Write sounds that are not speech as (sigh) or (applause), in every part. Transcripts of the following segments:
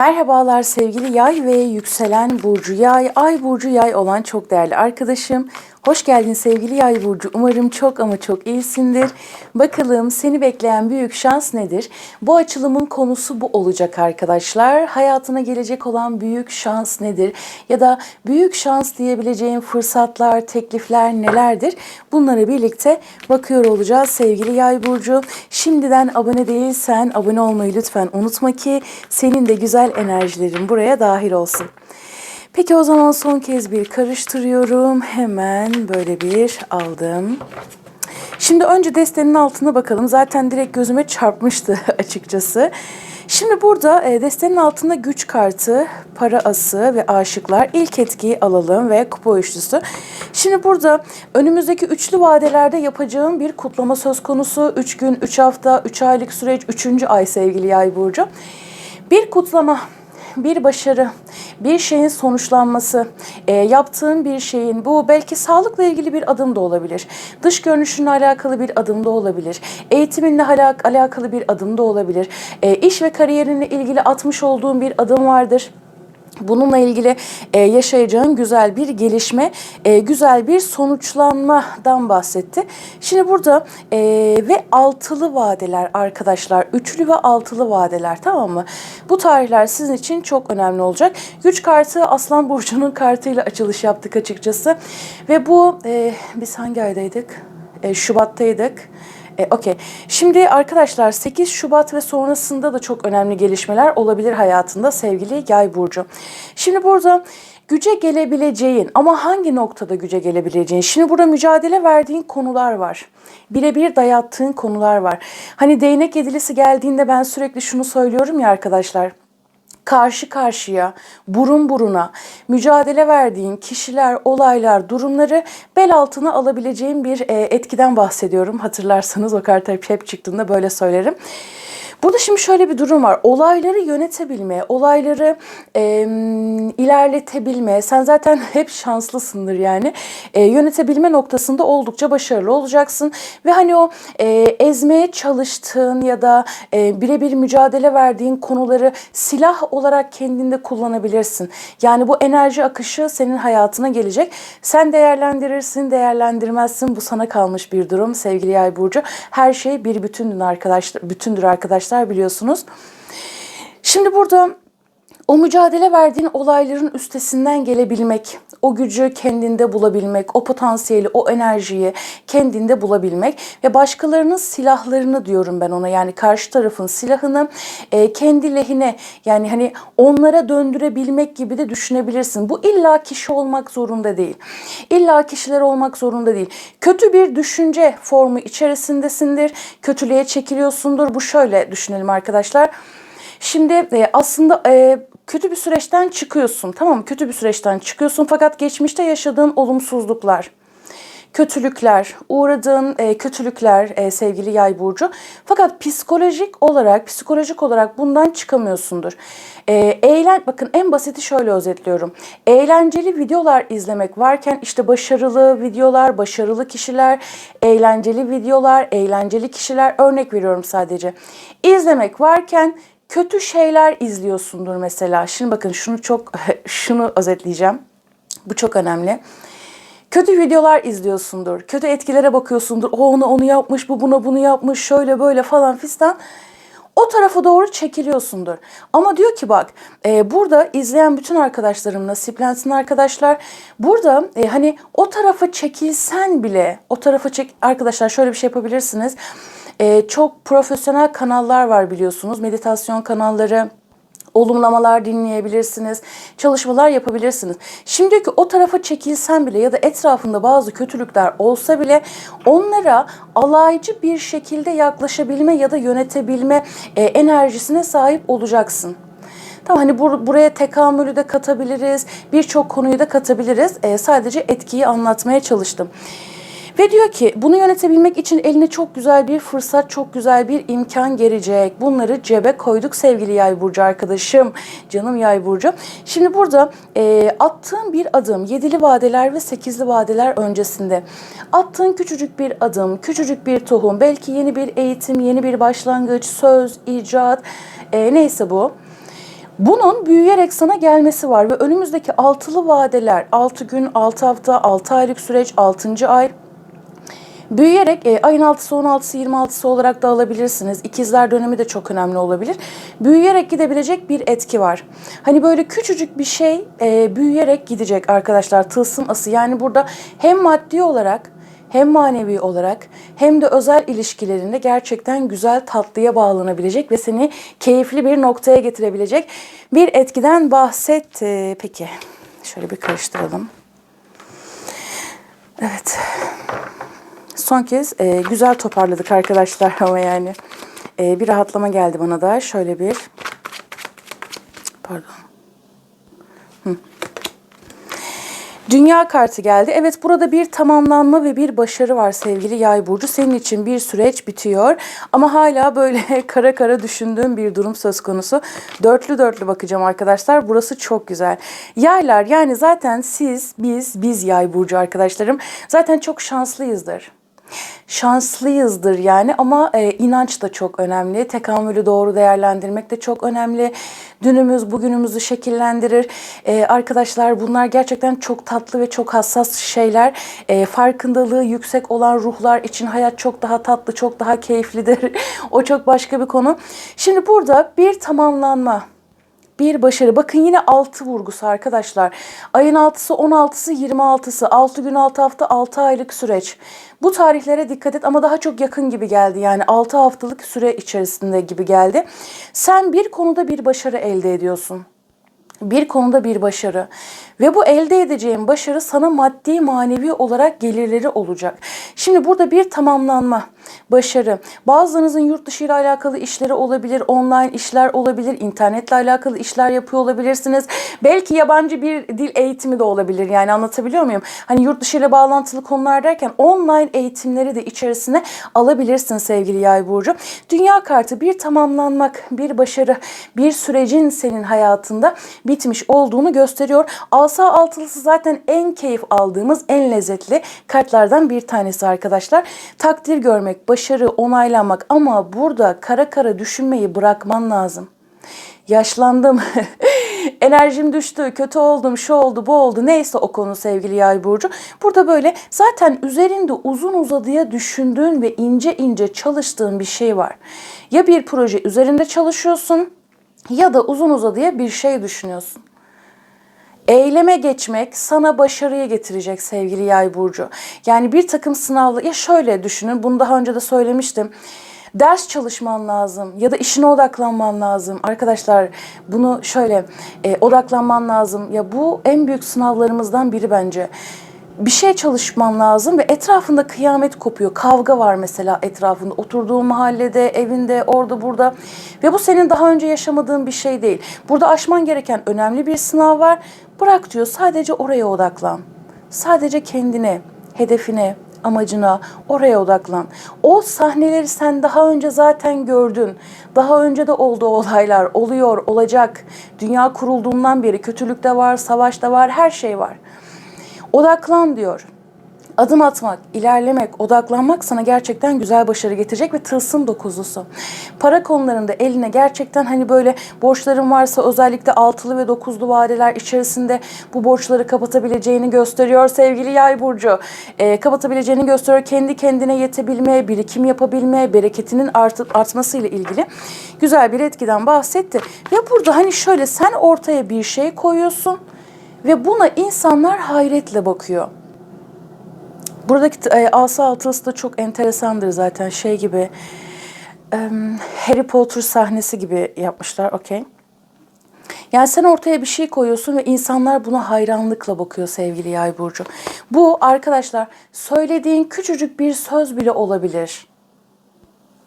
Merhabalar sevgili yay ve yükselen burcu yay, ay burcu yay olan çok değerli arkadaşım. Hoş geldin sevgili yay burcu. Umarım çok ama çok iyisindir. Bakalım seni bekleyen büyük şans nedir? Bu açılımın konusu bu olacak arkadaşlar. Hayatına gelecek olan büyük şans nedir? Ya da büyük şans diyebileceğin fırsatlar, teklifler nelerdir? Bunlara birlikte bakıyor olacağız sevgili yay burcu. Şimdiden abone değilsen abone olmayı lütfen unutma ki senin de güzel enerjilerin buraya dahil olsun. Peki o zaman son kez bir karıştırıyorum. Hemen böyle bir aldım. Şimdi önce destenin altına bakalım. Zaten direkt gözüme çarpmıştı (laughs) açıkçası. Şimdi burada e, destenin altında güç kartı, para ası ve aşıklar. İlk etkiyi alalım ve kupa üçlüsü. Şimdi burada önümüzdeki üçlü vadelerde yapacağım bir kutlama söz konusu. 3 gün, 3 hafta, 3 aylık süreç, 3. ay sevgili yay burcu. Bir kutlama bir başarı, bir şeyin sonuçlanması, e, yaptığın bir şeyin bu belki sağlıkla ilgili bir adım da olabilir. Dış görünüşünle alakalı bir adım da olabilir. Eğitiminle alak- alakalı bir adım da olabilir. E, iş ve kariyerinle ilgili atmış olduğun bir adım vardır. Bununla ilgili e, yaşayacağın güzel bir gelişme, e, güzel bir sonuçlanmadan bahsetti. Şimdi burada e, ve altılı vadeler arkadaşlar, üçlü ve altılı vadeler tamam mı? Bu tarihler sizin için çok önemli olacak. Güç kartı Aslan Burcu'nun kartıyla açılış yaptık açıkçası. Ve bu, e, biz hangi aydaydık? E, Şubat'taydık. E, Okey. Şimdi arkadaşlar 8 Şubat ve sonrasında da çok önemli gelişmeler olabilir hayatında sevgili Yay burcu. Şimdi burada güce gelebileceğin ama hangi noktada güce gelebileceğin? Şimdi burada mücadele verdiğin konular var. Birebir dayattığın konular var. Hani değnek yedilisi geldiğinde ben sürekli şunu söylüyorum ya arkadaşlar karşı karşıya, burun buruna mücadele verdiğin kişiler, olaylar, durumları bel altına alabileceğin bir e, etkiden bahsediyorum. Hatırlarsanız o kart hep, hep çıktığında böyle söylerim. Burada şimdi şöyle bir durum var. Olayları yönetebilme, olayları e, ilerletebilme. Sen zaten (laughs) hep şanslısındır yani. E, yönetebilme noktasında oldukça başarılı olacaksın. Ve hani o e, ezmeye çalıştığın ya da e, birebir mücadele verdiğin konuları silah olarak kendinde kullanabilirsin. Yani bu enerji akışı senin hayatına gelecek. Sen değerlendirirsin, değerlendirmezsin. Bu sana kalmış bir durum sevgili Yay burcu. Her şey bir bütündür arkadaşlar, bütündür arkadaşlar biliyorsunuz. Şimdi burada o mücadele verdiğin olayların üstesinden gelebilmek, o gücü kendinde bulabilmek, o potansiyeli, o enerjiyi kendinde bulabilmek ve başkalarının silahlarını diyorum ben ona yani karşı tarafın silahını e, kendi lehine yani hani onlara döndürebilmek gibi de düşünebilirsin. Bu illa kişi olmak zorunda değil. İlla kişiler olmak zorunda değil. Kötü bir düşünce formu içerisindesindir. Kötülüğe çekiliyorsundur. Bu şöyle düşünelim arkadaşlar. Şimdi e, aslında e, kötü bir süreçten çıkıyorsun. Tamam? Kötü bir süreçten çıkıyorsun fakat geçmişte yaşadığın olumsuzluklar, kötülükler, uğradığın e, kötülükler e, sevgili yay burcu. Fakat psikolojik olarak, psikolojik olarak bundan çıkamıyorsundur. E, eğlen, bakın en basiti şöyle özetliyorum. Eğlenceli videolar izlemek varken işte başarılı videolar, başarılı kişiler, eğlenceli videolar, eğlenceli kişiler örnek veriyorum sadece. İzlemek varken kötü şeyler izliyorsundur mesela. Şimdi bakın şunu çok (laughs) şunu özetleyeceğim. Bu çok önemli. Kötü videolar izliyorsundur. Kötü etkilere bakıyorsundur. O ona onu yapmış, bu buna bunu yapmış, şöyle böyle falan fistan. O tarafa doğru çekiliyorsundur. Ama diyor ki bak e, burada izleyen bütün arkadaşlarım nasiplensin arkadaşlar. Burada e, hani o tarafa çekilsen bile o tarafa çek arkadaşlar şöyle bir şey yapabilirsiniz. E, çok profesyonel kanallar var biliyorsunuz. Meditasyon kanalları, olumlamalar dinleyebilirsiniz, çalışmalar yapabilirsiniz. Şimdi ki o tarafa çekilsen bile ya da etrafında bazı kötülükler olsa bile onlara alaycı bir şekilde yaklaşabilme ya da yönetebilme e, enerjisine sahip olacaksın. Tamam hani bur- buraya tekamülü de katabiliriz, birçok konuyu da katabiliriz. E, sadece etkiyi anlatmaya çalıştım. Ve diyor ki bunu yönetebilmek için eline çok güzel bir fırsat, çok güzel bir imkan gelecek. Bunları cebe koyduk sevgili yay burcu arkadaşım, canım yay burcu. Şimdi burada e, attığın bir adım, yedili vadeler ve sekizli vadeler öncesinde attığın küçücük bir adım, küçücük bir tohum, belki yeni bir eğitim, yeni bir başlangıç, söz, icat, e, neyse bu. Bunun büyüyerek sana gelmesi var ve önümüzdeki altılı vadeler, 6 gün, 6 hafta, 6 aylık süreç, 6. ay Büyüyerek e, ayın 6'sı, 16'sı, 26'sı olarak da alabilirsiniz. İkizler dönemi de çok önemli olabilir. Büyüyerek gidebilecek bir etki var. Hani böyle küçücük bir şey e, büyüyerek gidecek arkadaşlar. Tılsım ası yani burada hem maddi olarak hem manevi olarak hem de özel ilişkilerinde gerçekten güzel tatlıya bağlanabilecek ve seni keyifli bir noktaya getirebilecek bir etkiden bahset. E, peki şöyle bir karıştıralım. Evet. Son kez e, güzel toparladık arkadaşlar (laughs) ama yani. E, bir rahatlama geldi bana da. Şöyle bir... Pardon. Dünya kartı geldi. Evet burada bir tamamlanma ve bir başarı var sevgili Yay burcu. Senin için bir süreç bitiyor ama hala böyle (laughs) kara kara düşündüğüm bir durum söz konusu. Dörtlü dörtlü bakacağım arkadaşlar. Burası çok güzel. Yaylar yani zaten siz, biz, biz Yay burcu arkadaşlarım zaten çok şanslıyızdır şanslıyızdır yani ama e, inanç da çok önemli. Tekamülü doğru değerlendirmek de çok önemli. Dünümüz bugünümüzü şekillendirir. E, arkadaşlar bunlar gerçekten çok tatlı ve çok hassas şeyler. E, farkındalığı yüksek olan ruhlar için hayat çok daha tatlı, çok daha keyiflidir. (laughs) o çok başka bir konu. Şimdi burada bir tamamlanma bir başarı. Bakın yine 6 vurgusu arkadaşlar. Ayın 6'sı, 16'sı, 26'sı, 6 gün 6 hafta, 6 aylık süreç. Bu tarihlere dikkat et ama daha çok yakın gibi geldi. Yani 6 haftalık süre içerisinde gibi geldi. Sen bir konuda bir başarı elde ediyorsun bir konuda bir başarı ve bu elde edeceğin başarı sana maddi manevi olarak gelirleri olacak. Şimdi burada bir tamamlanma, başarı. Bazılarınızın yurt dışı ile alakalı işleri olabilir, online işler olabilir, internetle alakalı işler yapıyor olabilirsiniz. Belki yabancı bir dil eğitimi de olabilir. Yani anlatabiliyor muyum? Hani yurt dışı ile bağlantılı konular derken online eğitimleri de içerisine alabilirsin sevgili Yay burcu. Dünya kartı bir tamamlanmak, bir başarı, bir sürecin senin hayatında bitmiş olduğunu gösteriyor. Asa altılısı zaten en keyif aldığımız, en lezzetli kartlardan bir tanesi arkadaşlar. Takdir görmek, başarı, onaylanmak ama burada kara kara düşünmeyi bırakman lazım. Yaşlandım, (laughs) enerjim düştü, kötü oldum, şu oldu, bu oldu. Neyse o konu sevgili yay burcu. Burada böyle zaten üzerinde uzun uzadıya düşündüğün ve ince ince çalıştığın bir şey var. Ya bir proje üzerinde çalışıyorsun ya da uzun uzadıya bir şey düşünüyorsun. Eyleme geçmek sana başarıya getirecek sevgili yay burcu. Yani bir takım sınavla ya şöyle düşünün bunu daha önce de söylemiştim. Ders çalışman lazım ya da işine odaklanman lazım. Arkadaşlar bunu şöyle e, odaklanman lazım. Ya bu en büyük sınavlarımızdan biri bence bir şey çalışman lazım ve etrafında kıyamet kopuyor. Kavga var mesela etrafında. Oturduğun mahallede, evinde, orada burada. Ve bu senin daha önce yaşamadığın bir şey değil. Burada aşman gereken önemli bir sınav var. Bırak diyor sadece oraya odaklan. Sadece kendine, hedefine, amacına, oraya odaklan. O sahneleri sen daha önce zaten gördün. Daha önce de oldu olaylar, oluyor, olacak. Dünya kurulduğundan beri kötülük de var, savaş da var, her şey var. Odaklan diyor. Adım atmak, ilerlemek, odaklanmak sana gerçekten güzel başarı getirecek ve tılsım dokuzlusu. Para konularında eline gerçekten hani böyle borçların varsa özellikle altılı ve dokuzlu vadeler içerisinde bu borçları kapatabileceğini gösteriyor sevgili yay burcu. Ee, kapatabileceğini gösteriyor. Kendi kendine yetebilme, birikim yapabilme, bereketinin artıp artması ile ilgili güzel bir etkiden bahsetti. Ve burada hani şöyle sen ortaya bir şey koyuyorsun ve buna insanlar hayretle bakıyor. Buradaki e, asa altısı da çok enteresandır zaten şey gibi e, Harry Potter sahnesi gibi yapmışlar okey. Yani sen ortaya bir şey koyuyorsun ve insanlar buna hayranlıkla bakıyor sevgili Yay burcu. Bu arkadaşlar söylediğin küçücük bir söz bile olabilir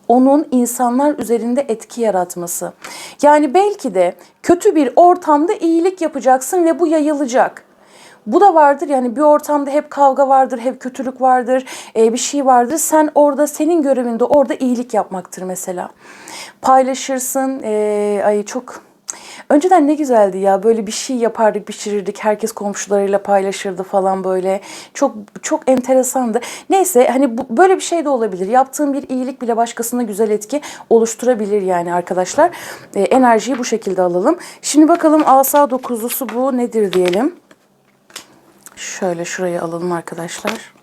onun insanlar üzerinde etki yaratması. Yani belki de kötü bir ortamda iyilik yapacaksın ve bu yayılacak. Bu da vardır yani bir ortamda hep kavga vardır, hep kötülük vardır, e, bir şey vardır. Sen orada senin görevinde orada iyilik yapmaktır mesela. Paylaşırsın, e, ay çok Önceden ne güzeldi ya böyle bir şey yapardık pişirirdik herkes komşularıyla paylaşırdı falan böyle çok çok enteresandı. Neyse hani bu, böyle bir şey de olabilir yaptığım bir iyilik bile başkasına güzel etki oluşturabilir yani arkadaşlar. Ee, enerjiyi bu şekilde alalım. Şimdi bakalım asa dokuzlusu bu nedir diyelim. Şöyle şurayı alalım arkadaşlar.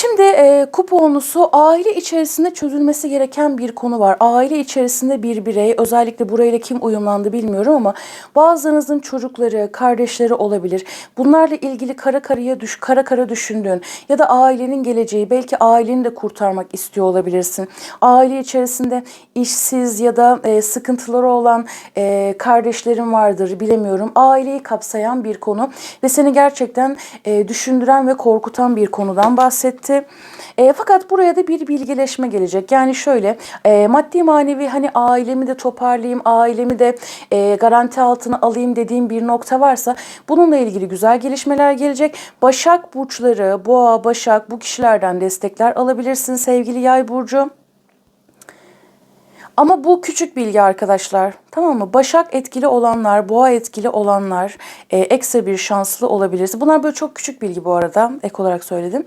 Şimdi e, kuponusu aile içerisinde çözülmesi gereken bir konu var. Aile içerisinde bir birey, özellikle burayla kim uyumlandı bilmiyorum ama bazılarınızın çocukları, kardeşleri olabilir. Bunlarla ilgili kara karaya düş, kara kara düşündüğün ya da ailenin geleceği, belki aileni de kurtarmak istiyor olabilirsin. Aile içerisinde işsiz ya da e, sıkıntıları olan e, kardeşlerin vardır, bilemiyorum. Aileyi kapsayan bir konu ve seni gerçekten e, düşündüren ve korkutan bir konudan bahsetti etti. E, fakat buraya da bir bilgileşme gelecek. Yani şöyle e, maddi manevi hani ailemi de toparlayayım, ailemi de e, garanti altına alayım dediğim bir nokta varsa bununla ilgili güzel gelişmeler gelecek. Başak burçları, boğa, başak bu kişilerden destekler alabilirsin sevgili yay burcu. Ama bu küçük bilgi arkadaşlar. Tamam mı? Başak etkili olanlar, boğa etkili olanlar e, ekstra bir şanslı olabilirse. Bunlar böyle çok küçük bilgi bu arada. Ek olarak söyledim.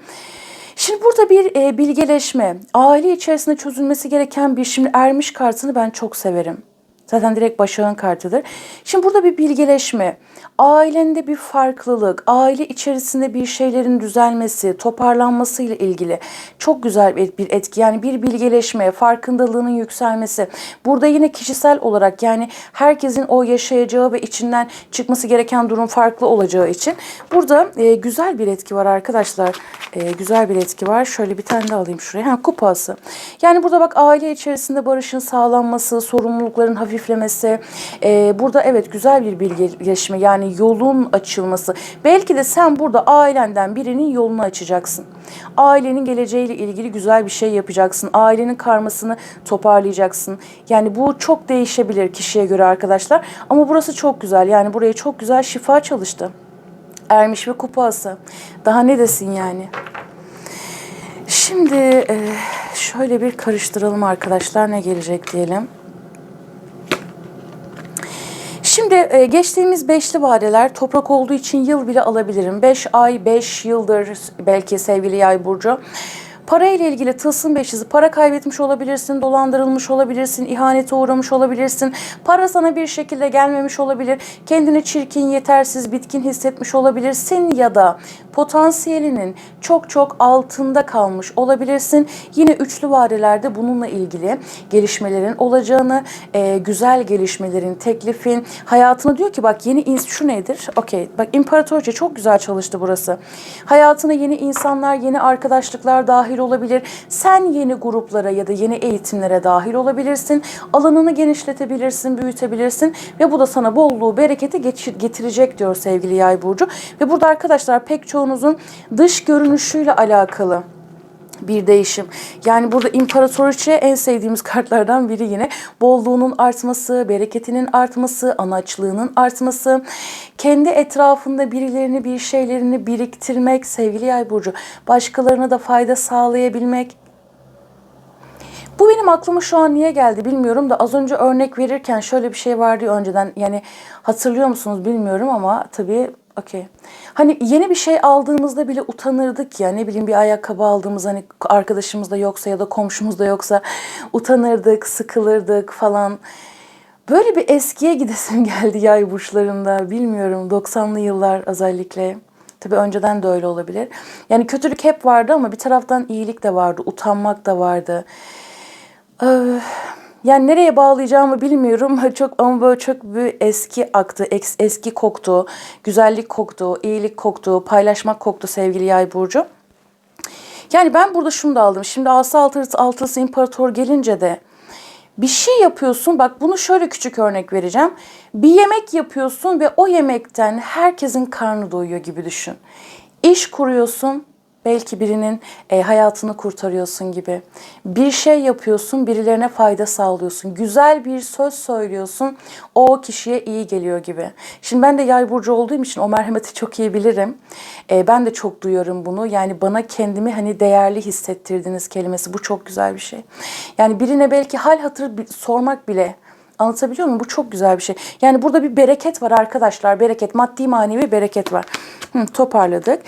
Şimdi burada bir e, bilgeleşme, aile içerisinde çözülmesi gereken bir şimdi ermiş kartını ben çok severim. Zaten direkt başağın kartıdır. Şimdi burada bir bilgeleşme, ailende bir farklılık, aile içerisinde bir şeylerin düzelmesi, toparlanması ile ilgili çok güzel bir etki. Yani bir bilgeleşme, farkındalığının yükselmesi. Burada yine kişisel olarak yani herkesin o yaşayacağı ve içinden çıkması gereken durum farklı olacağı için burada e, güzel bir etki var arkadaşlar. E, güzel bir etki var. Şöyle bir tane de alayım şuraya. Ha, kupası. Yani burada bak aile içerisinde barışın sağlanması, sorumlulukların hafiflemesi. E, burada evet güzel bir bilgileşme. Yani yolun açılması. Belki de sen burada ailenden birinin yolunu açacaksın. Ailenin geleceğiyle ilgili güzel bir şey yapacaksın. Ailenin karmasını toparlayacaksın. Yani bu çok değişebilir kişiye göre arkadaşlar. Ama burası çok güzel. Yani buraya çok güzel şifa çalıştı. Ermiş ve kupası. Daha ne desin yani? Şimdi e, şöyle bir karıştıralım arkadaşlar ne gelecek diyelim. Şimdi e, geçtiğimiz beşli vadeler toprak olduğu için yıl bile alabilirim. Beş ay, beş yıldır belki sevgili yay burcu. Para ile ilgili tılsım beşizi para kaybetmiş olabilirsin, dolandırılmış olabilirsin, ihanete uğramış olabilirsin. Para sana bir şekilde gelmemiş olabilir. Kendini çirkin, yetersiz, bitkin hissetmiş olabilirsin ya da potansiyelinin çok çok altında kalmış olabilirsin. Yine üçlü vadelerde bununla ilgili gelişmelerin olacağını, e, güzel gelişmelerin, teklifin, hayatına diyor ki bak yeni şu nedir? Okey bak imparatorca çok güzel çalıştı burası. Hayatına yeni insanlar, yeni arkadaşlıklar dahil olabilir. Sen yeni gruplara ya da yeni eğitimlere dahil olabilirsin. Alanını genişletebilirsin, büyütebilirsin ve bu da sana bolluğu, bereketi getirecek diyor sevgili Yay burcu. Ve burada arkadaşlar pek çoğunuzun dış görünüşüyle alakalı bir değişim. Yani burada imparatoriçe en sevdiğimiz kartlardan biri yine. Bolluğunun artması, bereketinin artması, anaçlığının artması, kendi etrafında birilerini, bir şeylerini biriktirmek, sevgili yay burcu, başkalarına da fayda sağlayabilmek, bu benim aklıma şu an niye geldi bilmiyorum da az önce örnek verirken şöyle bir şey vardı önceden yani hatırlıyor musunuz bilmiyorum ama tabii Okey. Hani yeni bir şey aldığımızda bile utanırdık ya. Ne bileyim bir ayakkabı aldığımız hani arkadaşımız da yoksa ya da komşumuz da yoksa utanırdık, sıkılırdık falan. Böyle bir eskiye gidesim (laughs) geldi yay burçlarında. Bilmiyorum 90'lı yıllar özellikle. Tabii önceden de öyle olabilir. Yani kötülük hep vardı ama bir taraftan iyilik de vardı, utanmak da vardı. Öh. Yani nereye bağlayacağımı bilmiyorum. (laughs) Çok ama böyle çok bir eski aktı, eski koktu, güzellik koktu, iyilik koktu, paylaşmak koktu sevgili Yay burcu. Yani ben burada şunu da aldım. Şimdi asa altısı, altısı imparator gelince de bir şey yapıyorsun. Bak bunu şöyle küçük örnek vereceğim. Bir yemek yapıyorsun ve o yemekten herkesin karnı doyuyor gibi düşün. İş kuruyorsun Belki birinin e, hayatını kurtarıyorsun gibi. Bir şey yapıyorsun, birilerine fayda sağlıyorsun. Güzel bir söz söylüyorsun, o kişiye iyi geliyor gibi. Şimdi ben de yay burcu olduğum için o merhameti çok iyi bilirim. E, ben de çok duyuyorum bunu. Yani bana kendimi hani değerli hissettirdiniz kelimesi bu çok güzel bir şey. Yani birine belki hal hatır sormak bile Anlatabiliyor muyum? Bu çok güzel bir şey. Yani burada bir bereket var arkadaşlar. Bereket, maddi manevi bereket var. Hı, toparladık.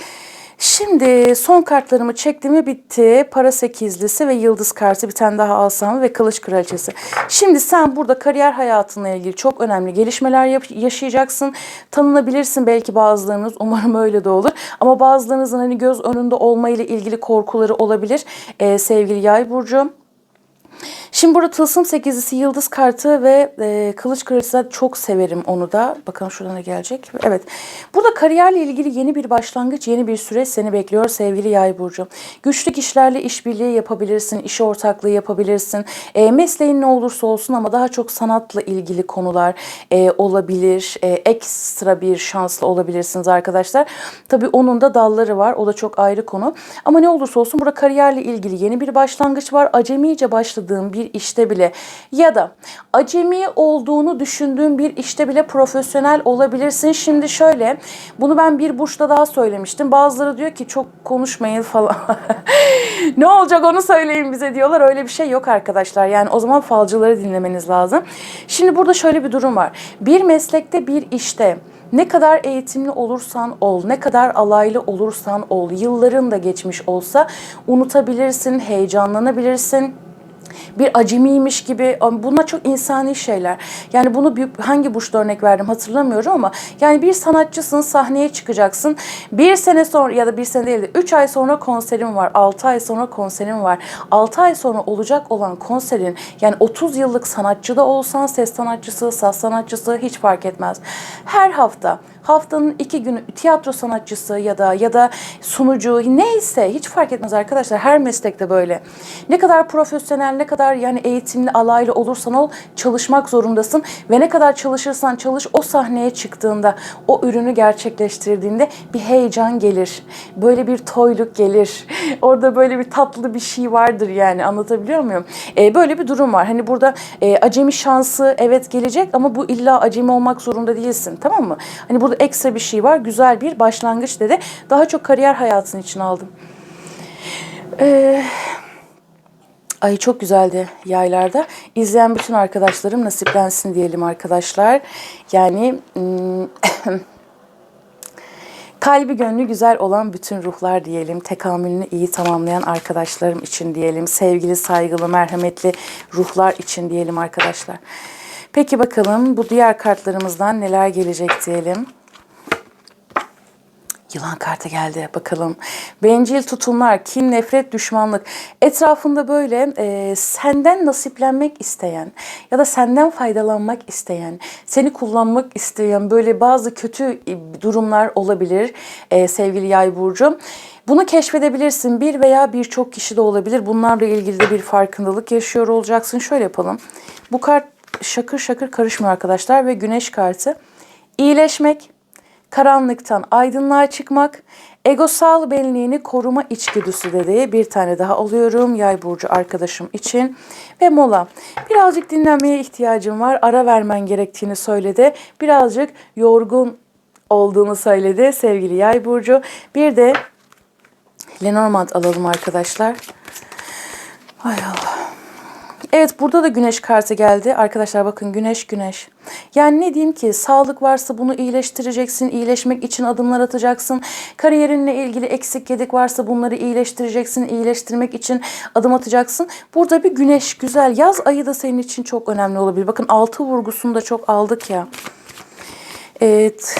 Şimdi son kartlarımı çektim ve bitti. Para sekizlisi ve yıldız kartı bir tane daha alsam ve kılıç kraliçesi. Şimdi sen burada kariyer hayatınla ilgili çok önemli gelişmeler yaşayacaksın. Tanınabilirsin belki bazılarınız. Umarım öyle de olur. Ama bazılarınızın hani göz önünde olmayla ilgili korkuları olabilir. Ee, sevgili yay burcu. Şimdi burada tılsım sekizlisi yıldız kartı ve e, kılıç kraliçesi çok severim onu da. Bakalım şuradan ne gelecek. Evet. Burada kariyerle ilgili yeni bir başlangıç, yeni bir süreç seni bekliyor sevgili yay burcu. Güçlü kişilerle işbirliği yapabilirsin, iş ortaklığı yapabilirsin. E, mesleğin ne olursa olsun ama daha çok sanatla ilgili konular e, olabilir. E, ekstra bir şanslı olabilirsiniz arkadaşlar. Tabii onun da dalları var. O da çok ayrı konu. Ama ne olursa olsun burada kariyerle ilgili yeni bir başlangıç var. Acemice başladığım bir işte bile ya da acemi olduğunu düşündüğün bir işte bile profesyonel olabilirsin. Şimdi şöyle bunu ben bir burçta daha söylemiştim. Bazıları diyor ki çok konuşmayın falan. (laughs) ne olacak onu söyleyin bize diyorlar. Öyle bir şey yok arkadaşlar. Yani o zaman falcıları dinlemeniz lazım. Şimdi burada şöyle bir durum var. Bir meslekte bir işte ne kadar eğitimli olursan ol, ne kadar alaylı olursan ol, yılların da geçmiş olsa unutabilirsin, heyecanlanabilirsin bir acemiymiş gibi bunlar çok insani şeyler. Yani bunu bir, hangi burçta örnek verdim hatırlamıyorum ama yani bir sanatçısın sahneye çıkacaksın. Bir sene sonra ya da bir sene değil de 3 ay sonra konserim var. 6 ay sonra konserim var. 6 ay sonra olacak olan konserin yani 30 yıllık sanatçı da olsan ses sanatçısı, saz sanatçısı hiç fark etmez. Her hafta haftanın iki günü tiyatro sanatçısı ya da ya da sunucu neyse hiç fark etmez arkadaşlar. Her meslekte böyle. Ne kadar profesyonel, ne kadar yani eğitimli, alaylı olursan ol çalışmak zorundasın ve ne kadar çalışırsan çalış o sahneye çıktığında, o ürünü gerçekleştirdiğinde bir heyecan gelir. Böyle bir toyluk gelir. (laughs) Orada böyle bir tatlı bir şey vardır yani anlatabiliyor muyum? Ee, böyle bir durum var. Hani burada e, acemi şansı evet gelecek ama bu illa acemi olmak zorunda değilsin tamam mı? Hani burada ekstra bir şey var. Güzel bir başlangıç dedi. Daha çok kariyer hayatın için aldım. Eee Ay çok güzeldi yaylarda. İzleyen bütün arkadaşlarım nasiplensin diyelim arkadaşlar. Yani (coughs) kalbi gönlü güzel olan bütün ruhlar diyelim. Tekamülünü iyi tamamlayan arkadaşlarım için diyelim. Sevgili, saygılı, merhametli ruhlar için diyelim arkadaşlar. Peki bakalım bu diğer kartlarımızdan neler gelecek diyelim. Yılan kartı geldi bakalım. Bencil tutumlar, kin, nefret, düşmanlık. Etrafında böyle e, senden nasiplenmek isteyen ya da senden faydalanmak isteyen, seni kullanmak isteyen böyle bazı kötü e, durumlar olabilir e, sevgili yay burcu. Bunu keşfedebilirsin. Bir veya birçok kişi de olabilir. Bunlarla ilgili de bir farkındalık yaşıyor olacaksın. Şöyle yapalım. Bu kart şakır şakır karışmıyor arkadaşlar ve güneş kartı. İyileşmek, karanlıktan aydınlığa çıkmak, egosal benliğini koruma içgüdüsü dediği bir tane daha alıyorum yay burcu arkadaşım için ve mola. Birazcık dinlenmeye ihtiyacım var. Ara vermen gerektiğini söyledi. Birazcık yorgun olduğunu söyledi sevgili yay burcu. Bir de Lenormand alalım arkadaşlar. Ay Allah. Evet burada da güneş kartı geldi. Arkadaşlar bakın güneş güneş. Yani ne diyeyim ki sağlık varsa bunu iyileştireceksin. iyileşmek için adımlar atacaksın. Kariyerinle ilgili eksik gedik varsa bunları iyileştireceksin. iyileştirmek için adım atacaksın. Burada bir güneş güzel. Yaz ayı da senin için çok önemli olabilir. Bakın altı vurgusunu da çok aldık ya. Evet.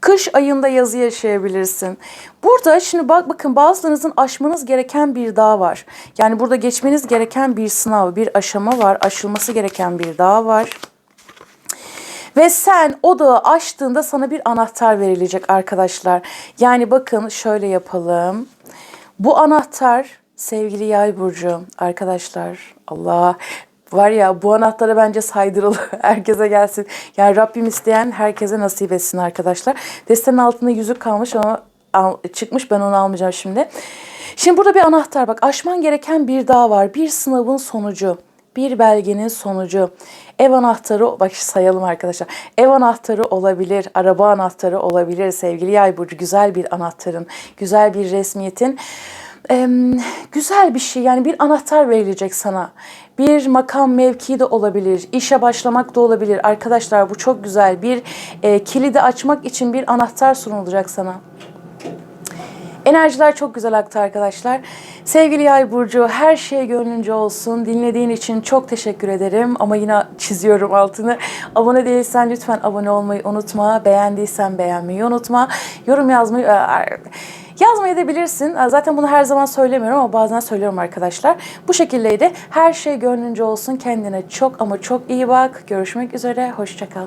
Kış ayında yazı yaşayabilirsin. Burada şimdi bak bakın bazılarınızın aşmanız gereken bir dağ var. Yani burada geçmeniz gereken bir sınav, bir aşama var. Aşılması gereken bir dağ var. Ve sen o dağı aştığında sana bir anahtar verilecek arkadaşlar. Yani bakın şöyle yapalım. Bu anahtar sevgili yay burcu arkadaşlar Allah var ya bu anahtara bence saydırılı (laughs) herkese gelsin. Yani Rabbim isteyen herkese nasip etsin arkadaşlar. Destenin altında yüzük kalmış ama al, çıkmış ben onu almayacağım şimdi. Şimdi burada bir anahtar bak aşman gereken bir dağ var. Bir sınavın sonucu bir belgenin sonucu. Ev anahtarı, bak sayalım arkadaşlar. Ev anahtarı olabilir, araba anahtarı olabilir sevgili yay burcu. Güzel bir anahtarın, güzel bir resmiyetin em, güzel bir şey yani bir anahtar verilecek sana. Bir makam mevki de olabilir, işe başlamak da olabilir. Arkadaşlar bu çok güzel. Bir e, kilidi açmak için bir anahtar sunulacak sana. Enerjiler çok güzel aktı arkadaşlar. Sevgili Yay Burcu her şey gönlünce olsun. Dinlediğin için çok teşekkür ederim. Ama yine çiziyorum altını. Abone değilsen lütfen abone olmayı unutma. Beğendiysen beğenmeyi unutma. Yorum yazmayı... Yazmayı da bilirsin. Zaten bunu her zaman söylemiyorum ama bazen söylüyorum arkadaşlar. Bu şekildeydi. Her şey gönlünce olsun. Kendine çok ama çok iyi bak. Görüşmek üzere. Hoşçakal.